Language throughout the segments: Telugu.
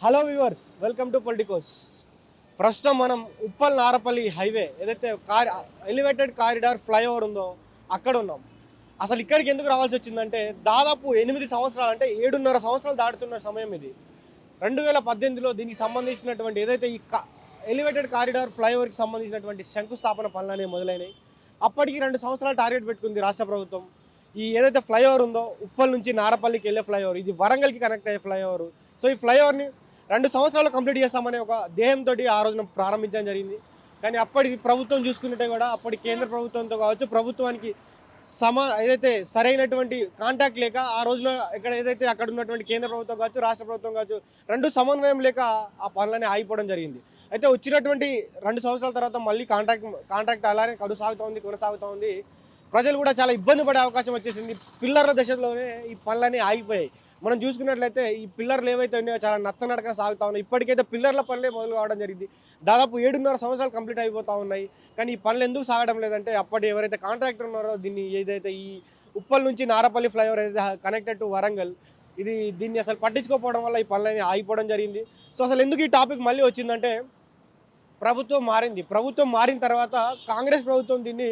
Hello viewers welcome to Politicos. ప్రస్తుతం మనం ఉప్పల్ నారపల్లి హైవే ఏదైతే కార్ ఎలివేటెడ్ కారిడార్ ఫ్లైఓవర్ ఉందో అక్కడ ఉన్నాం. అసలు ఇక్కడికి ఎందుకు రావాల్సి వచ్చిందంటే దాదాపు ఎనిమిది సంవత్సరాలు అంటే ఏడున్నర సంవత్సరాలు దాటుతున్న సమయం ఇది. రెండు వేల పద్దెనిమిదిలో దీనికి సంబంధించినటువంటి ఏదైతే ఈ ఎలివేటెడ్ కారిడార్ ఫ్లైఓవర్కి సంబంధించినటువంటి శంకుస్థాపన పనులు అనేవి మొదలైనవి అప్పటికి రెండు సంవత్సరాలు టార్గెట్ పెట్టుకుంది రాష్ట్ర ప్రభుత్వం. ఈ ఏదైతే ఫ్లైఓవర్ ఉందో ఉప్పల్ నుంచి నారపల్లికి వెళ్ళే ఫ్లైఓవర్ ఇది వరంగల్కి కనెక్ట్ అయ్యే ఫ్లైఓవర్ సో ఈ ఫ్లైఓవర్ని రెండు సంవత్సరాలు కంప్లీట్ చేస్తామనే ఒక ధ్యేయంతో ఆ రోజున ప్రారంభించడం జరిగింది. కానీ అప్పటి ప్రభుత్వం చూసుకుంటే కూడా అప్పటి కేంద్ర ప్రభుత్వంతో కావచ్చు ప్రభుత్వానికి సమా ఏదైతే సరైనటువంటి కాంటాక్ట్ లేక ఆ రోజున ఇక్కడ ఏదైతే అక్కడ ఉన్నటువంటి కేంద్ర ప్రభుత్వం కావచ్చు రాష్ట్ర ప్రభుత్వం కావచ్చు రెండు సమన్వయం లేక ఆ పనులనే ఆగిపోవడం జరిగింది. అయితే వచ్చినటువంటి రెండు సంవత్సరాల తర్వాత మళ్ళీ కాంట్రాక్ట్ కాంట్రాక్ట్ అలానే కొనసాగుతూ ఉంది కొనసాగుతూ ఉంది ప్రజలు కూడా చాలా ఇబ్బంది పడే అవకాశం వచ్చేసింది. పిల్లర్ల దశలోనే ఈ పనులన్నీ ఆగిపోయాయి. మనం చూసుకున్నట్లయితే ఈ పిల్లర్లు ఏవైతే ఉన్నాయో చాలా నత్త నడక సాగుతా ఉన్నాయి. ఇప్పటికైతే పిల్లర్ల పనులే మొదలు కావడం జరిగింది. దాదాపు ఏడున్నర సంవత్సరాలు కంప్లీట్ అయిపోతూ ఉన్నాయి. కానీ ఈ పనులు ఎందుకు సాగడం లేదంటే అప్పటి ఎవరైతే కాంట్రాక్టర్ ఉన్నారో దీన్ని ఏదైతే ఈ ఉప్పల్ నుంచి నారపల్లి ఫ్లైఓవర్ ఏదైతే కనెక్టెడ్ టు వరంగల్ ఇది దీన్ని అసలు పట్టించుకోకపోవడం వల్ల ఈ పనులన్నీ ఆగిపోవడం జరిగింది. సో అసలు ఎందుకు ఈ టాపిక్ మళ్ళీ వచ్చిందంటే ప్రభుత్వం మారింది. ప్రభుత్వం మారిన తర్వాత కాంగ్రెస్ ప్రభుత్వం దీన్ని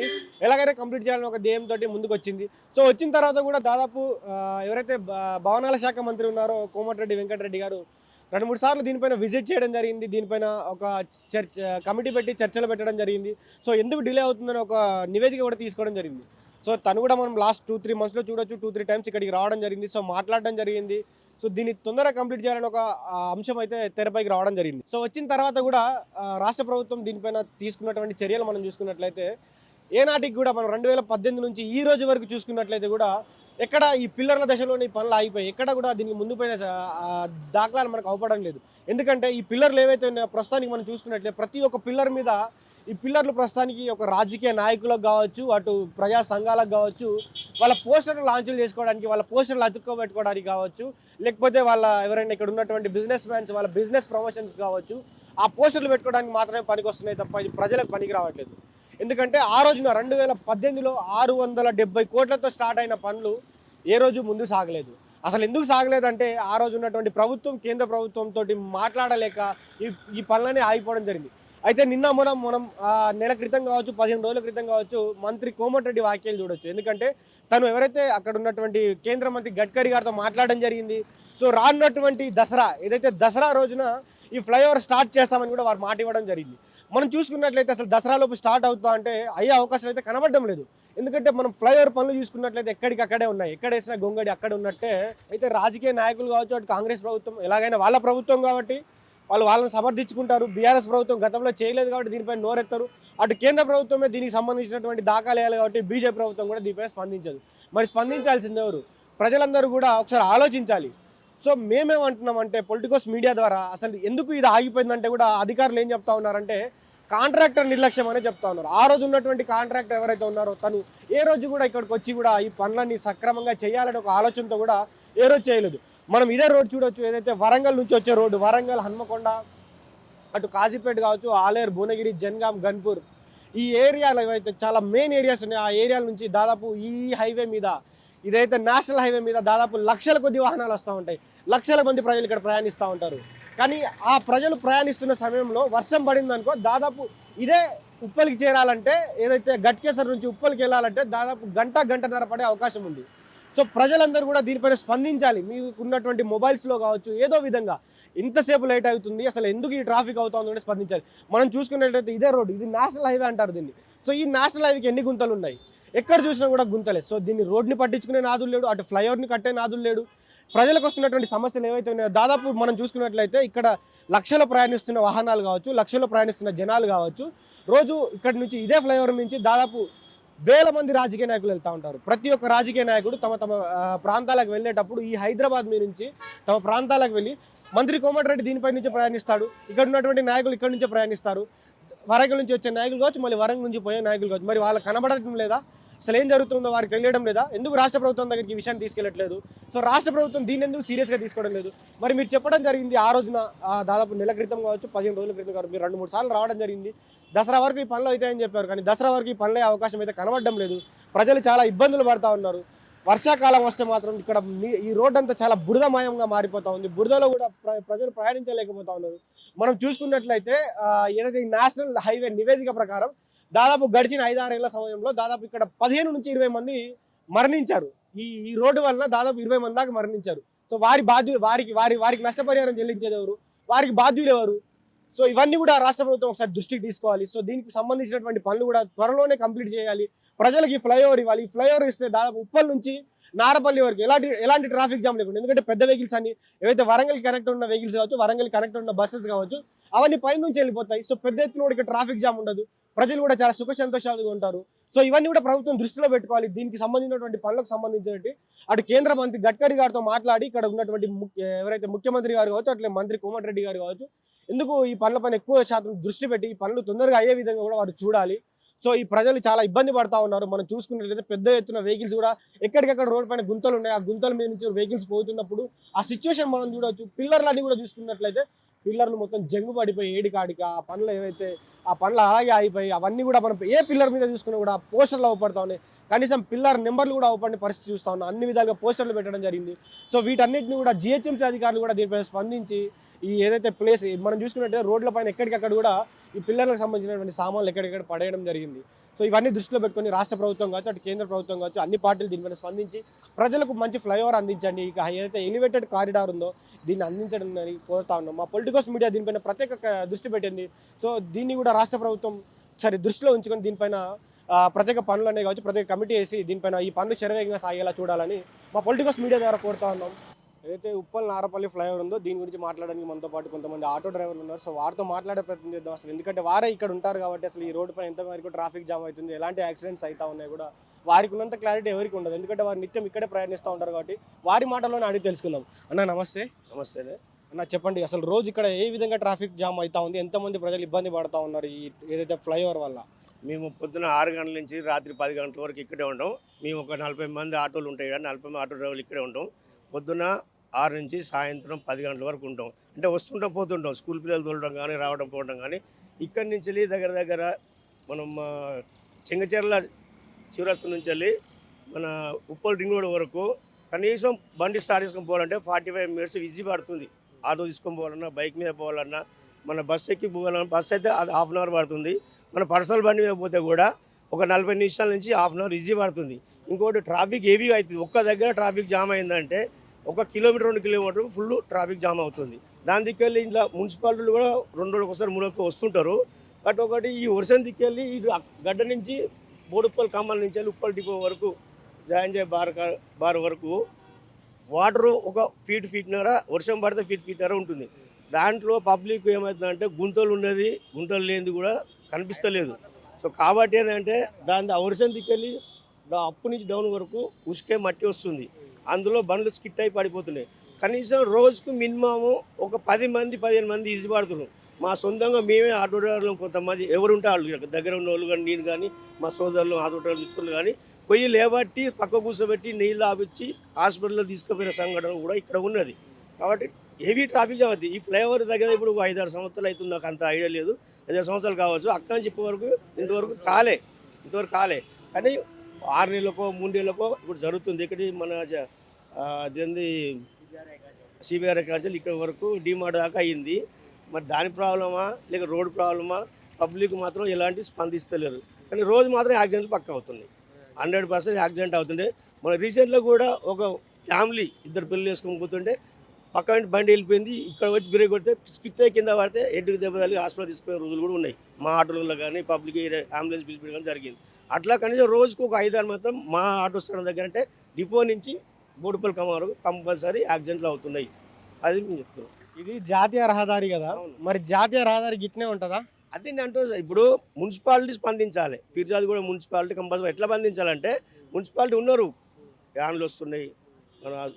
ఎలాగైనా కంప్లీట్ చేయాలని ఒక ధ్యేయంతో ముందుకు వచ్చింది సో వచ్చిన తర్వాత కూడా దాదాపు ఎవరైతే భవనాల శాఖ మంత్రి ఉన్నారో కోమటిరెడ్డి వెంకటరెడ్డి గారు రెండు మూడు సార్లు దీనిపైన విజిట్ చేయడం జరిగింది. దీనిపైన ఒక చర్చ కమిటీ పెట్టి చర్చలు పెట్టడం జరిగింది. సో ఎందుకు డిలే అవుతుందని ఒక నివేదిక కూడా తీసుకోవడం జరిగింది. సో తను కూడా మనం లాస్ట్ టూ త్రీ మంత్స్లో చూడొచ్చు. టూ త్రీ టైమ్స్ ఇక్కడికి రావడం జరిగింది. సో మాట్లాడడం జరిగింది. సో దీన్ని తొందరగా కంప్లీట్ చేయాలని ఒక అంశం అయితే తెరపైకి రావడం జరిగింది. సో వచ్చిన తర్వాత కూడా రాష్ట్ర ప్రభుత్వం దీనిపైన తీసుకున్నటువంటి చర్యలు మనం చూసుకున్నట్లయితే ఏనాటికి కూడా మనం రెండు వేల పద్దెనిమిది నుంచి ఈ రోజు వరకు చూసుకున్నట్లయితే కూడా ఎక్కడ ఈ పిల్లర్ల దశలోని పనులు ఆగిపోయి ఎక్కడ కూడా దీనికి ముందు పైన దాఖలాలు మనకు అవపడడం లేదు. ఎందుకంటే ఈ పిల్లర్లు ఏవైతే ఉన్నాయో ప్రస్తుతానికి మనం చూసుకున్నట్లయితే ప్రతి ఒక్క పిల్లర్ మీద ఈ పిల్లర్లు ప్రస్తుతానికి ఒక రాజకీయ నాయకులకు కావచ్చు అటు ప్రజా సంఘాలకు కావచ్చు వాళ్ళ పోస్టర్లు లాంచ్లు చేసుకోవడానికి వాళ్ళ పోస్టర్లు అతుక్కోబెట్టుకోవడానికి కావచ్చు లేకపోతే వాళ్ళ ఎవరైనా ఇక్కడ ఉన్నటువంటి బిజినెస్ మ్యాన్స్ వాళ్ళ బిజినెస్ ప్రమోషన్స్ కావచ్చు ఆ పోస్టర్లు పెట్టుకోవడానికి మాత్రమే పనికి వస్తున్నాయి తప్ప ఇది ప్రజలకు పనికి రావట్లేదు. ఎందుకంటే ఆ రోజున రెండు వేల పద్దెనిమిదిలో ఆరు వందల డెబ్బై కోట్లతో స్టార్ట్ అయిన పనులు ఏ రోజు ముందు సాగలేదు. అసలు ఎందుకు సాగలేదంటే ఆ రోజు ఉన్నటువంటి ప్రభుత్వం కేంద్ర ప్రభుత్వంతో మాట్లాడలేక ఈ ఈ పనులనే ఆగిపోవడం జరిగింది. అయితే నిన్న మనం మనం నెల క్రితం కావచ్చు పదిహేను రోజుల క్రితం కావచ్చు మంత్రి కోమటిరెడ్డి వ్యాఖ్యలు చూడొచ్చు. ఎందుకంటే తను ఎవరైతే అక్కడ ఉన్నటువంటి కేంద్ర మంత్రి గడ్కరీ గారితో మాట్లాడడం జరిగింది సో రానున్నటువంటి దసరా ఏదైతే దసరా రోజున ఈ ఫ్లైఓవర్ స్టార్ట్ చేస్తామని కూడా వారు మాట ఇవ్వడం జరిగింది. మనం చూసుకున్నట్లయితే అసలు దసరాలోపు స్టార్ట్ అవుతా అంటే అయ్యే అవకాశం అయితే కనబడడం లేదు. ఎందుకంటే మనం ఫ్లైఓవర్ పనులు చూసుకున్నట్లయితే ఎక్కడికి అక్కడే ఉన్నాయి. ఎక్కడ వేసినా గొంగడి అక్కడ ఉన్నట్టే. అయితే రాజకీయ నాయకులు కావచ్చు అటు కాంగ్రెస్ ప్రభుత్వం ఎలాగైనా వాళ్ళ ప్రభుత్వం కాబట్టి వాళ్ళు వాళ్ళని సమర్థించుకుంటారు. బీఆర్ఎస్ ప్రభుత్వం గతంలో చేయలేదు కాబట్టి దీనిపై నోరెత్తారు. అటు కేంద్ర ప్రభుత్వమే దీనికి సంబంధించినటువంటి దాఖలు వేయాలి కాబట్టి బీజేపీ ప్రభుత్వం కూడా దీనిపై స్పందించదు. మరి స్పందించాల్సింది ఎవరు? ప్రజలందరూ కూడా ఒకసారి ఆలోచించాలి. సో మేమేమంటున్నాం అంటే పొలిటికోస్ మీడియా ద్వారా అసలు ఎందుకు ఇది ఆగిపోయిందంటే కూడా అధికారులు ఏం చెప్తా ఉన్నారంటే కాంట్రాక్టర్ నిర్లక్ష్యం అనే చెప్తా ఉన్నారు. ఆ రోజు ఉన్నటువంటి కాంట్రాక్టర్ ఎవరైతే ఉన్నారో తను ఏ రోజు కూడా ఇక్కడికి వచ్చి కూడా ఈ పనులన్నీ సక్రమంగా చేయాలని ఒక ఆలోచనతో కూడా ఏ రోజు చేయలేదు. మనం ఇదే రోడ్ చూడొచ్చు ఏదైతే వరంగల్ నుంచి వచ్చే రోడ్డు వరంగల్ హన్మకొండ అటు కాజీపేట కావచ్చు ఆలేరు భువనగిరి జన్గాం గన్పూర్. ఈ ఏరియాలో ఏవైతే చాలా మెయిన్ ఏరియాస్ ఉన్నాయి ఆ ఏరియాల నుంచి దాదాపు ఈ హైవే మీద ఇదైతే నేషనల్ హైవే మీద దాదాపు లక్షల కొద్ది వాహనాలు వస్తూ ఉంటాయి. లక్షల మంది ప్రజలు ఇక్కడ ప్రయాణిస్తూ ఉంటారు. కానీ ఆ ప్రజలు ప్రయాణిస్తున్న సమయంలో వర్షం పడిందనుకో దాదాపు ఇదే ఉప్పలికి చేరాలంటే ఏదైతే గట్కేసర్ నుంచి ఉప్పలికి వెళ్ళాలంటే దాదాపు గంట గంటన్నర పడే అవకాశం ఉంది. సో ప్రజలందరూ కూడా దీనిపైన స్పందించాలి. మీకు ఉన్నటువంటి మొబైల్స్లో కావచ్చు ఏదో విధంగా. ఇంతసేపు లేట్ అవుతుంది అసలు ఎందుకు ఈ ట్రాఫిక్ అవుతుంది అని స్పందించాలి. మనం చూసుకున్నట్లయితే ఇదే రోడ్డు ఇది నేషనల్ హైవే అంటారు దీన్ని. సో ఈ నేషనల్ హైవేకి ఎన్ని గుంతలు ఉన్నాయి? ఎక్కడ చూసినా కూడా గుంతలే. సో దీన్ని రోడ్ని పట్టించుకునే నాదులు లేడు అటు ఫ్లైఓవర్ని కట్టే నాదులు లేడు. ప్రజలకు వస్తున్నటువంటి సమస్యలు ఏవైతే ఉన్నాయో దాదాపు మనం చూసుకున్నట్లయితే ఇక్కడ లక్షలు ప్రయాణిస్తున్న వాహనాలు కావచ్చు లక్షలు ప్రయాణిస్తున్న జనాలు కావచ్చు రోజు ఇక్కడ నుంచి ఇదే ఫ్లైఓవర్ నుంచి దాదాపు వేల మంది రాజకీయ నాయకులు వెళ్తూ ఉంటారు. ప్రతి ఒక్క రాజకీయ నాయకుడు తమ తమ ప్రాంతాలకు వెళ్ళేటప్పుడు ఈ హైదరాబాద్ మీ నుంచి తమ ప్రాంతాలకు వెళ్ళి మంత్రి కోమటిరెడ్డి దీనిపై నుంచి ప్రయాణిస్తాడు. ఇక్కడ ఉన్నటువంటి నాయకులు ఇక్కడ నుంచే ప్రయాణిస్తారు. వరంగల్ నుంచి వచ్చే నాయకులు కావచ్చు మళ్ళీ వరంగల్ నుంచి పోయే నాయకులు కావచ్చు. మరి వాళ్ళు కనబడటం లేదా? అసలు ఏం జరుగుతుందో వారికి తెలియడం లేదా? ఎందుకు రాష్ట్ర ప్రభుత్వం దగ్గరికి ఈ విషయాన్ని తీసుకెళ్ళట్లేదు? సో రాష్ట్ర ప్రభుత్వం దీన్ని ఎందుకు సీరియస్గా తీసుకోవడం లేదు? మరి మీరు చెప్పడం జరిగింది ఆ రోజున ఆ, దాదాపు నెల క్రితం కావచ్చు పదిహేను రోజుల క్రితం కావచ్చు మీరు రెండు మూడు సార్లు రావడం జరిగింది. దసరా వరకు ఈ పనులు అవుతాయని చెప్పారు. కానీ దసరా వరకు ఈ పనులే అవకాశం అయితే కనబడడం లేదు. ప్రజలు చాలా ఇబ్బందులు పడతా ఉన్నారు. వర్షాకాలం వస్తే మాత్రం ఇక్కడ ఈ రోడ్ అంతా చాలా బురదమయంగా మారిపోతూ ఉంది. బురదలో కూడా ప్ర- ప్రజలు ప్రయాణించలేకపోతా ఉన్నారు. మనం చూసుకున్నట్లయితే ఏదైతే నేషనల్ హైవే నివేదిక ప్రకారం దాదాపు గడిచిన ఐదారేళ్ళ సమయంలో దాదాపు ఇక్కడ పదిహేను నుంచి ఇరవై మంది మరణించారు. ఈ ఈ రోడ్డు వలన దాదాపు ఇరవై మంది దాకా మరణించారు. సో వారి బాధ్యులు వారికి వారి వారికి నష్టపరిహారం చెల్లించేది ఎవరు? వారికి బాధ్యులు ఎవరు? సో ఇవన్నీ కూడా రాష్ట్ర ప్రభుత్వం ఒకసారి దృష్టికి తీసుకోవాలి. సో దీనికి సంబంధించినటువంటి పనులు కూడా త్వరలోనే కంప్లీట్ చేయాలి. ప్రజలకి ఫ్లైఓవర్ ఇవ్వాలి. ఫ్లైఓవర్ ఇస్తే దాదాపు ఉప్పల్ నుంచి నారపల్లి వరకు ఎలాంటి ఎలాంటి ట్రాఫిక్ జామ్ లేకుండా ఎందుకంటే పెద్ద వెహికల్స్ అని ఏవైతే వరంగల్ కనెక్ట్ ఉన్న వెహికల్స్ కావచ్చు వరంగల్ కనెక్ట్ ఉన్న బస్సెస్ కావచ్చు అవన్నీ పైనుంచి వెళ్ళిపోతాయి. సో పెద్ద ఎత్తున ట్రాఫిక్ జామ్ ఉండదు. ప్రజలు కూడా చాలా సుఖ సంతోషాలుగా ఉంటారు. సో ఇవన్నీ కూడా ప్రభుత్వం దృష్టిలో పెట్టుకోవాలి. దీనికి సంబంధించినటువంటి పనులకు సంబంధించినటువంటి అటు కేంద్ర మంత్రి గడ్కరీ గారితో మాట్లాడి ఇక్కడ ఉన్నటువంటి ఎవరైతే ముఖ్యమంత్రి గారు కావచ్చు అట్లే మంత్రి కోమటిరెడ్డి గారు కావచ్చు ఎందుకు ఈ పనులపైన ఎక్కువ శాతం దృష్టి పెట్టి ఈ పనులు తొందరగా అయ్యే విధంగా కూడా వారు చూడాలి. సో ఈ ప్రజలు చాలా ఇబ్బంది పడతా ఉన్నారు. మనం చూసుకున్నట్లయితే పెద్ద ఎత్తున వెహికల్స్ కూడా ఎక్కడికక్కడ రోడ్ పైన గుంతలు ఉన్నాయి. ఆ గుంతల మీద నుంచి వెహికల్స్ పోతున్నప్పుడు ఆ సిచ్యువేషన్ మనం చూడవచ్చు పిల్లర్లు అన్ని కూడా చూసుకున్నట్లయితే పిల్లర్లు మొత్తం జంగు పడిపోయి ఏడికాడికి ఆ పనులు ఏవైతే ఆ పనులు అలాగే ఆగిపోయి అవన్నీ కూడా మనం ఏ పిల్లర్ మీద చూసుకున్నా కూడా పోస్టర్లు అవపడతా ఉన్నాయి. కనీసం పిల్లర్ నెంబర్లు కూడా అవపడిన పరిస్థితి చూస్తా ఉన్నాం. అన్ని విధాలుగా పోస్టర్లు పెట్టడం జరిగింది. సో వీటన్నిటిని కూడా జిహెచ్ఎంసీ అధికారులు కూడా దీనిపై స్పందించి ఈ ఏదైతే ప్లేస్ మనం చూసుకున్నట్టే రోడ్ల పైన ఎక్కడికక్కడ కూడా ఈ పిల్లర్లకు సంబంధించినటువంటి సామాన్లు ఎక్కడిక్కడ పడేయడం జరిగింది. సో ఇవన్నీ దృష్టిలో పెట్టుకొని రాష్ట్ర ప్రభుత్వం కావచ్చు అటు కేంద్ర ప్రభుత్వం కావచ్చు అన్ని పార్టీలు దీనిపైన స్పందించి ప్రజలకు మంచి ఫ్లైఓవర్ అందించండి. ఇక ఏదైతే ఎలివేటెడ్ కారిడార్ ఉందో దీన్ని అందించడం కోరుతా ఉన్నాం. మా పొలిటికల్స్ మీడియా దీనిపైన ప్రత్యేక దృష్టి పెట్టింది. సో దీన్ని కూడా రాష్ట్ర ప్రభుత్వం సరే దృష్టిలో ఉంచుకొని దీనిపైన ప్రత్యేక పనులు అనేవి కావచ్చు ప్రత్యేక కమిటీ వేసి దీనిపైన ఈ పనులు శరవేగంగా సాగేలా చూడాలని మా పొలిటికల్స్ మీడియా ద్వారా కోరుతా ఉన్నాం. ఏదైతే ఉప్పల్ నారపల్లి ఫ్లైఓవర్ ఉందో దీని గురించి మాట్లాడడానికి మనతో పాటు కొంతమంది ఆటో డ్రైవర్లు ఉన్నారు. సో వారితో మాట్లాడే ప్రయత్నం చేద్దాం అసలు. ఎందుకంటే వారే ఇక్కడ ఉంటారు కాబట్టి అసలు ఈ రోడ్డు పైన ఎంత వరకు ట్రాఫిక్ జామ్ అవుతుంది ఎలాంటి యాక్సిడెంట్స్ అవుతా ఉన్నాయి కూడా వారికి ఉన్నంత క్లారిటీ ఎవరికి ఉండదు. ఎందుకంటే వారు నిత్యం ఇక్కడే ప్రయాణిస్తూ ఉంటారు కాబట్టి వారి మాటల్లోనే అడిగి తెలుసుకుందాం. అన్న నమస్తే. నమస్తే అన్న. చెప్పండి అసలు రోజు ఇక్కడ ఏ విధంగా ట్రాఫిక్ జామ్ అవుతా ఉంది? ఎంతమంది ప్రజలు ఇబ్బంది పడతా ఉన్నారు ఈ ఏదైతే ఫ్లైఓవర్ వల్ల? మేము పొద్దున ఆరు గంటల నుంచి రాత్రి పది గంటల వరకు ఇక్కడే ఉంటాం. మేము ఒక నలభై మంది ఆటోలు ఉంటాయి కదా నలభై మంది ఆటో డ్రైవర్లు ఇక్కడే ఉంటాం. పొద్దున ఆరు నుంచి సాయంత్రం పది గంటల వరకు ఉంటాం. అంటే వస్తుంటాం పోతుంటాం స్కూల్ పిల్లలు తోలడం కానీ రావడం పోవడం కానీ. ఇక్కడి నుంచి వెళ్ళి దగ్గర దగ్గర మనం ఆ, చెంగచెర్ల చివరస్తు నుంచి వెళ్ళి మన ఉప్పల్ రింగ్ రోడ్ వరకు కనీసం బండి స్టార్ట్ చేసుకొని పోవాలంటే ఫార్టీ ఫైవ్ మినిట్స్ ఈజీ పడుతుంది. ఆటో తీసుకొని పోవాలన్నా బైక్ మీద పోవాలన్నా మన బస్ ఎక్కి పోవాలన్నా బస్ అయితే అది హాఫ్ అన్ అవర్ పడుతుంది. మన పర్సనల్ బండి మీద పోతే కూడా ఒక నలభై నిమిషాల నుంచి హాఫ్ అన్ అవర్ ఈజీ పడుతుంది. ఇంకోటి ట్రాఫిక్ హెవీ అవుతుంది ఒక్క దగ్గర ట్రాఫిక్ జామ్ అయిందంటే ఒక కిలోమీటర్ రెండు కిలోమీటర్ ఫుల్ ట్రాఫిక్ జామ్ అవుతుంది. దాని దిక్కెళ్ళి ఇంట్లో మున్సిపాలిటీలు కూడా రెండు రోజులకు ఒకసారి మూడు రోజులకి వస్తుంటారు. బట్ ఒకటి ఈ వర్షం దిక్కెళ్ళి ఇటు గడ్డ నుంచి బోడుప్పల్ కమ్మల నుంచి వెళ్ళి ఉప్పల్ డిపో వరకు జాయిన్ చేయ బార్ బార్ వరకు వాటర్ ఒక ఫీట్ ఫీట్నర వర్షం పడితే ఫీట్ ఫీట్నర ఉంటుంది. దాంట్లో పబ్లిక్ ఏమవుతుందంటే గుంతలు ఉన్నది గుంతలు లేనిది కూడా కనిపిస్తలేదు. సో కాబట్టి ఏంటంటే దాని ఆ వర్షం దిక్కెళ్ళి దా- అప్పు నుంచి డౌన్ వరకు ఉసుకే మట్టి వస్తుంది. అందులో బండ్లు స్కిట్ అయి పడిపోతున్నాయి. కనీసం రోజుకు మినిమము ఒక పది మంది పదిహేను మంది ఈజీ పడుతున్నారు మా సొంతంగా మేమే ఆటో డ్రైవర్లు కొంతమంది ఎవరు ఉంటే వాళ్ళు దగ్గర ఉన్న వాళ్ళు కానీ నేను కానీ మా సోదరులు ఆటో డ్రైవర్ మిత్రులు కానీ పొయ్యి లేబట్టి పక్క కూర్చోబెట్టి నీళ్ళు ఆపిచ్చి హాస్పిటల్లో తీసుకుపోయిన సంఘటన కూడా ఇక్కడ ఉన్నది. కాబట్టి హెవీ ట్రాఫిక్ జామ్ అవుతుంది ఈ ఫ్లైఓవర్ దగ్గర ఇప్పుడు ఒక ఐదారు సంవత్సరాలు అవుతుంది. నాకు అంత ఐడియా లేదు. ఐదారు సంవత్సరాలు కావచ్చు. అక్కడి నుంచి ఇప్పటివరకు ఇంతవరకు కాలే. ఇంతవరకు కాలే. కానీ ఆరు నెలలకో మూడు నెలలకో ఇప్పుడు జరుగుతుంది. ఇక్కడ మన అదేంది సిబిఆర్ కాంచెల్ ఇక్కడ వరకు డిమార్ట్ దాకా అయ్యింది మరి దాని ప్రాబ్లమా లేక రోడ్ ప్రాబ్లమా పబ్లిక్ మాత్రం ఎలాంటి స్పందిస్తలేరు. కానీ రోజు మాత్రం యాక్సిడెంట్లు పక్క అవుతున్నాయి. హండ్రెడ్ పర్సెంట్ యాక్సిడెంట్ అవుతుండే. మన రీసెంట్లో కూడా ఒక ఫ్యామిలీ ఇద్దరు పెళ్ళి వేసుకొని పోతుంటే పక్క వెంట బండి వెళ్ళిపోయింది. ఇక్కడ వచ్చి బ్రేక్ కొడితే స్కిట్ కింద పడితే ఎడ్డుకు దెబ్బ తగిలి హాస్పిటల్ తీసుకునే రోజులు కూడా ఉన్నాయి. మా ఆటోలలో కానీ పబ్లిక్ అంబులెన్స్ పిలిపించడం కానీ జరిగింది. అట్లా కనీసం రోజుకు ఒక ఐదారు మాత్రం మా ఆటో స్టాండ్ దగ్గర అంటే డిపో నుంచి బోడుపల్లి కమ్మ వరకు కంపల్సరీ యాక్సిడెంట్లు అవుతున్నాయి. అది మేము చెప్తున్నాం. ఇది జాతీయ రహదారి కదా. మరి జాతీయ రహదారి గిట్నే ఉంటుందా? అదే నేను అంటున్నా సార్, ఇప్పుడు మున్సిపాలిటీ స్పందించాలి. పీర్జాది కూడా మున్సిపాలిటీ కంపల్సరీ ఎట్లా స్పందించాలంటే మున్సిపాలిటీ ఉన్నారు. వ్యాన్లు వస్తున్నాయి. మన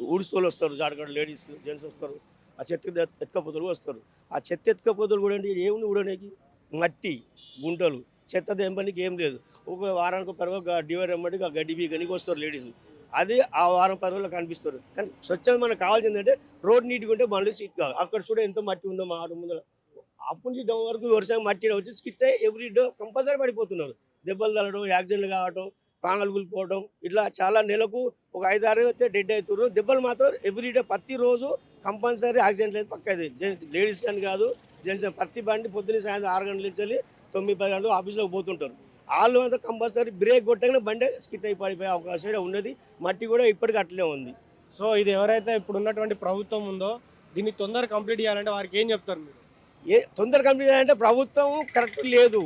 వస్తారు జాడగడ లేడీస్ జెంట్స్ వస్తారు. ఆ చెత్త ఎత్- వస్తారు. ఆ చెత్త ఎత్తుకపోతలు కూడా ఏంటి ఏముంది ఊడనేకి? మట్టి గుంటలు. చెత్త దెంపనికి ఏం లేదు. ఒక వారానికి పరువు డివైడ్ అమ్మటికి ఆ గడ్డి బీగనికి వస్తారు లేడీస్. అది ఆ వారం పరువులో కనిపిస్తారు. కానీ స్వచ్ఛంగా మనకు కావాల్సింది అంటే రోడ్ నీట్గా ఉంటే మళ్ళీ సీట్ కావాలి. అక్కడ చూడ ఎంత మట్టి ఉందో మా ఆటో ముందర. అప్పటి నుంచి డౌన్ వరకు వర్షం మట్టి వచ్చి స్కిట్ అయ్యి ఎవ్రీ డే కంపల్సరీ పడిపోతున్నారు. దెబ్బలు తగలడం యాక్సిడెంట్లు కావడం ప్రాణాలు కూలిపోవడం ఇట్లా చాలా నెలకు ఒక ఐదు ఆరు అయితే డెడ్ అవుతున్నారు. దెబ్బలు మాత్రం ఎవ్రీడే ప్రతిరోజు కంపల్సరీ యాక్సిడెంట్ లేదు పక్క లేడీస్ అని కాదు జెంట్స్ ప్రతి బండి పొద్దున్న సాయంత్రం ఆరు గంటల నుంచి తొమ్మిది పది గంటలు ఆఫీస్లోకి పోతుంటారు. వాళ్ళు మాత్రం కంపల్సరీ బ్రేక్ కొట్టగానే బండి స్కిట్ అయి పడిపోయే అవకాశం ఉన్నది. మట్టి కూడా ఇప్పటికీ అట్లే ఉంది. సో ఇది ఎవరైతే ఇప్పుడు ఉన్నటువంటి ప్రభుత్వం ఉందో దీన్ని తొందరగా కంప్లీట్ చేయాలంటే వారికి ఏం చెప్తారు మీరు? ఏ తొందర కంప్లీట్ చేయాలంటే ప్రభుత్వం కరెక్ట్ లేదు.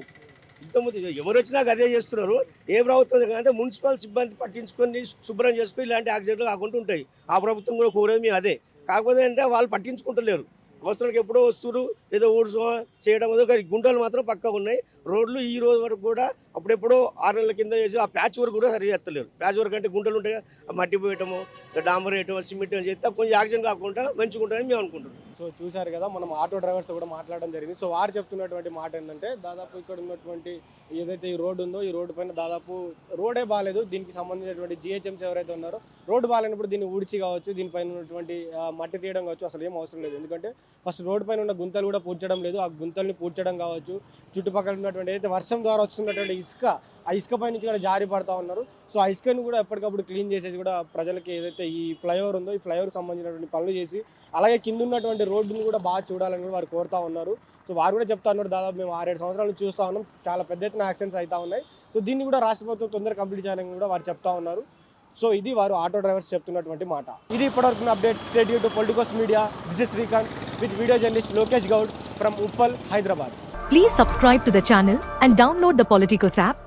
ఇంతకుముందు ఎవరు వచ్చినా అదే చేస్తున్నారు. ఏ ప్రభుత్వం అంటే మున్సిపల్ సిబ్బంది పట్టించుకొని శుభ్రం చేసుకుని ఇలాంటి యాక్సిడెంట్లు కాకుండా ఉంటాయి. ఆ ప్రభుత్వం కూడా కోరేది మేము అదే. కాకపోతే అంటే వాళ్ళు పట్టించుకుంటలేరు. అవసరానికి ఎప్పుడో వస్తున్నారు ఏదో ఊడ్చో చేయడం ఏదో గుంటలు మాత్రం పక్కా ఉన్నాయి. రోడ్లు ఈ రోజు వరకు కూడా అప్పుడెప్పుడో ఆరు నెలల కింద చేసి ఆ ప్యాచ్ వర్క్ కూడా సరి చేస్తలేరు. ప్యాచ్ వర్క్ అంటే గుంటలు ఉంటాయి మట్టి పోయటము డాంబర్ వేయటం సిమెంట్ చేస్తే కొంచెం యాక్సిడెంట్ కాకుండా మంచిగా ఉంటుందని మేము అనుకుంటున్నాం. సో చూశారు కదా మనం ఆటో డ్రైవర్స్ కూడా మాట్లాడడం జరిగింది. సో వారు చెప్తున్నటువంటి మాట ఏంటంటే దాదాపు ఇక్కడ ఉన్నటువంటి ఏదైతే ఈ రోడ్డు ఉందో ఈ రోడ్డు పైన దాదాపు రోడే బాగాలేదు దీనికి సంబంధించినటువంటి జిహెచ్ఎంసీ ఎవరైతే ఉన్నారో రోడ్డు బాగాలేనప్పుడు దీన్ని ఊడ్చి కావచ్చు దీనిపైన ఉన్నటువంటి మట్టి తీయడం కావచ్చు అసలు ఏం అవసరం లేదు. ఎందుకంటే ఫస్ట్ రోడ్డు పైన ఉన్న గుంతలు కూడా పూడ్చడం లేదు. ఆ గుంతల్ని పూడ్చడం కావచ్చు చుట్టుపక్కల ఉన్నటువంటి ఏదైతే వర్షం ద్వారా వస్తున్నటువంటి ఇసుక ఆ ఇసుక పై నుంచి కూడా జారి పడతా ఉన్నారు. సో ఆ ఇసుకని కూడా ఎప్పటికప్పుడు క్లీన్ చేసేసి కూడా ప్రజలకి ఏదైతే ఈ ఫ్లైఓవర్ ఉందో ఈ ఫ్లైఓవర్ సంబంధించినటువంటి పనులు చేసి అలాగే కింద ఉన్నటువంటి రోడ్డుని కూడా బాగా చూడాలని కూడా వారు కోరుతా ఉన్నారు. సో వారు కూడా చెప్తా ఉన్నారు దాదాపు మేము ఆరేడు సంవత్సరాల నుంచి చూస్తూ ఉన్నాం. చాలా పెద్ద ఎత్తున యాక్సిడెంట్స్ అవుతా ఉన్నాయి. సో దీన్ని కూడా రాష్ట్ర ప్రభుత్వం తొందరగా కంప్లీట్ చేయాలని కూడా వారు చెప్తా ఉన్నారు. సో ఇది వారు ఆటో డ్రైవర్స్ చెప్తున్నటువంటి మాట. ఇది ఇప్పటివరకు update. State to Politicos media this Srikanth with video journalist Lokesh Goud from Uppal Hyderabad please subscribe to the channel and download the Politicos app